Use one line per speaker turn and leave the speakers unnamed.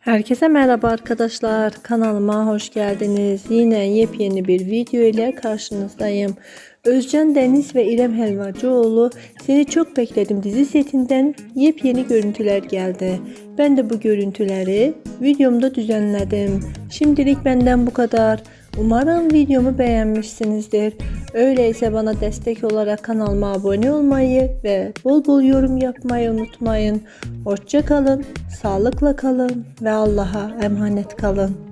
Herkese merhaba arkadaşlar. Kanalıma hoş geldiniz. Yine yepyeni bir video ile karşınızdayım. Özcan Deniz ve İrem Helvacıoğlu Seni Çok Bekledim dizi setinden yepyeni görüntüler geldi. Ben de bu görüntüleri videomda düzenledim. Şimdilik benden bu kadar. Umarım videomu beğenmişsinizdir. Öyleyse bana destek olarak kanalıma abone olmayı ve bol bol yorum yapmayı unutmayın. Hoşça kalın, sağlıkla kalın ve Allah'a emanet kalın.